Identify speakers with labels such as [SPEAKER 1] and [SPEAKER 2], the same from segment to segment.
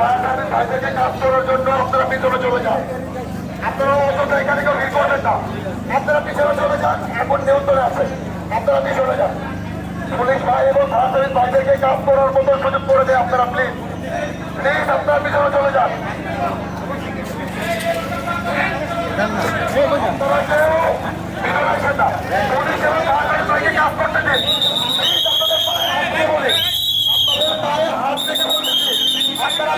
[SPEAKER 1] Fire কাজ করার জন্য আপনারা পিছনে চলে যান। আপনারা অযথা এখানে কেউ না। আপনারা পিছনে চলে যান, এখন নিয়ন্ত্রণে আছে। আপনারা পিছনে যান। পুলিশ ভাই এবং সার্ভিস ভাইদেরকে কাজ করার মতো সুযোগ করে দেয় আপনারা প্লিজ প্লিজ আপনারা পিছনে চলে যান। পুলিশ এবং কাজ করতে দিন প্লিজ আপনাদের পায়ে হাত দিয়ে বলি আপনাদের পায়ে হাত থেকে বলতেছি আপনারা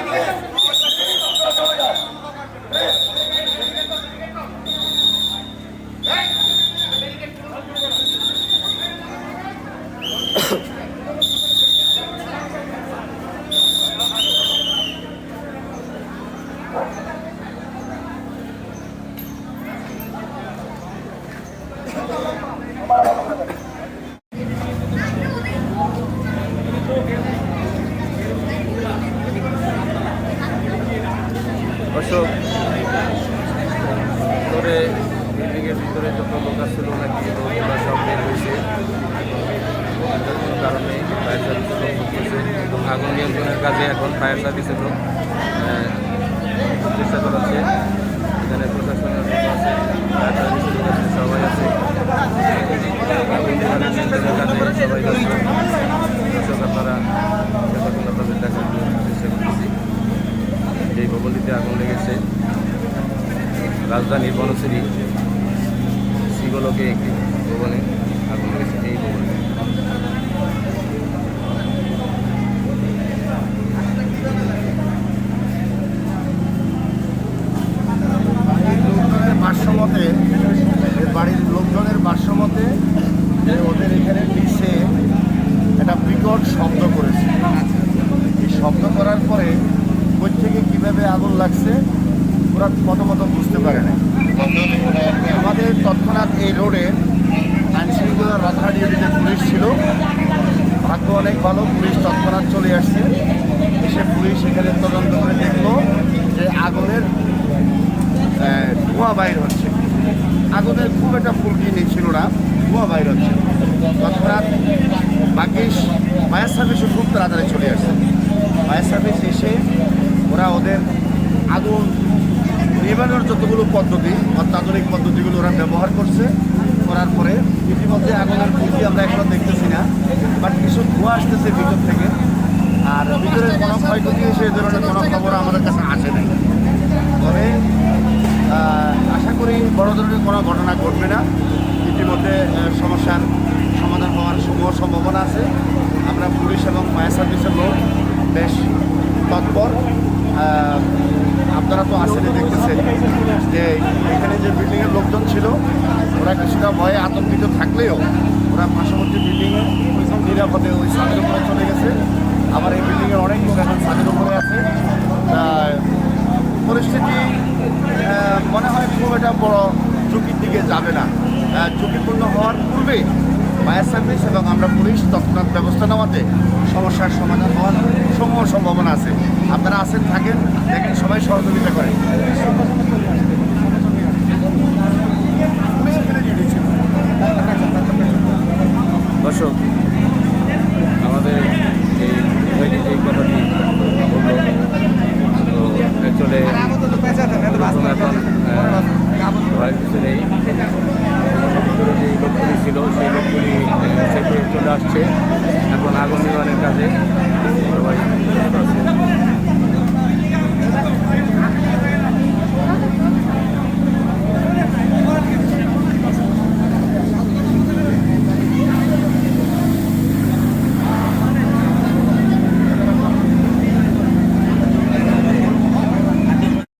[SPEAKER 2] ভিতরে, বিল্ডিংয়ের ভিতরে যত লোক আসছিল নাকি লোকগুলো সব বের হয়েছে। কারণে ফায়ার সার্ভিসের লোক এবং আগুন নিয়ন্ত্রণের কাজে এখন ফায়ার সার্ভিসের লোক চেষ্টা করাচ্ছে। এখানে প্রশাসনের লোক আছে ফায়ার সার্ভিসের লোক আছে সবাই আছে। আগুন নিয়ন্ত্রণের কাজে সবাই দর্শক আপনারা যতক্ষণ আপনাদের দেখার জন্য চেষ্টা করতেছি। ভবনটিতে আগুন লেগেছে রাজধানীর বনশ্রী শিবলোকে একটি ভবনে আগুন লেগেছে, এই ভবনে।
[SPEAKER 3] ভাষ্যমতে বাড়ির লোকজনের ভাষ্যমতে যে ওদের এখানে নিচে একটা বিকট শব্দ করেছে। এই শব্দ করার পরে কই থেকে কীভাবে আগুন লাগছে ওরা প্রথমত বুঝতে পারে না আমাদের তৎক্ষণাৎ এই রোডে আইনশৃঙ্খলা রক্ষা ডিউটিতে পুলিশ ছিল। ভাগ্য অনেক ভালো, পুলিশ তৎক্ষণাৎ চলে আসছে। এসে পুলিশ এখানে তদন্ত করে দেখল যে আগুনের ধোঁয়া বাইর হচ্ছে। আগুনের খুব একটা ফুলকি ছিল না, ধোঁয়া বাইর হচ্ছে। তৎক্ষণাৎ ভাগ্যিস ফায়ার সার্ভিসও খুব তাড়াতাড়ি চলে আসছে। ফায়ার সার্ভিস এসে ওরা ওদের আগুন নিবানোর যতগুলো পদ্ধতি অত্যাধুনিক পদ্ধতিগুলো ওরা ব্যবহার করছে, করার পরে ইতিমধ্যে আগুনের ফুলকি আমরা এখনও দেখতেছি না। বাট কিছু ধোঁয়া আসতেছে ভিতর থেকে। আর ভিতরে কোনো ক্ষয়ক্ষতি সেই ধরনের কোনো খবর আমাদের কাছে আসে নাই। তবে আশা করি বড় ধরনের কোনো ঘটনা ঘটবে না। ইতিমধ্যে সমস্যার সমাধান হওয়ার সমূহ সম্ভাবনা আছে। আমরা পুলিশ এবং ফায়ার সার্ভিসের লোক বেশ তৎপর। আপনারা তো আসেনি দেখতেছেন যে এখানে যে বিল্ডিংয়ের লোকজন ছিল, ওরা কিছুটা ভয়ে আতঙ্কিত থাকলেও ওরা পার্শ্ববর্তী বিল্ডিংয়ে নিরাপদে ওই ছাদের উপরে চলে গেছে। আবার এই বিল্ডিংয়ের অনেক লোক এখন ছাদের উপরে আছে। পরিস্থিতি মনে হয় খুব একটা বড় ঝুঁকির দিকে যাবে না। ঝুঁকিপূর্ণ হওয়ার পূর্বে ফায়ার সার্ভিস এবং আমরা পুলিশ তৎক্ষণাৎ ব্যবস্থা নেওয়াতে সমস্যার সমাধান হওয়ার সমূহ সম্ভাবনা আছে আপনারা আছেন থাকেন দেখেন সবাই সহযোগিতা করেন।
[SPEAKER 2] দর্শক আমাদের এই কথাটি তো অ্যাকচুয়ালি এখন ভয়ের কিছু নেই যে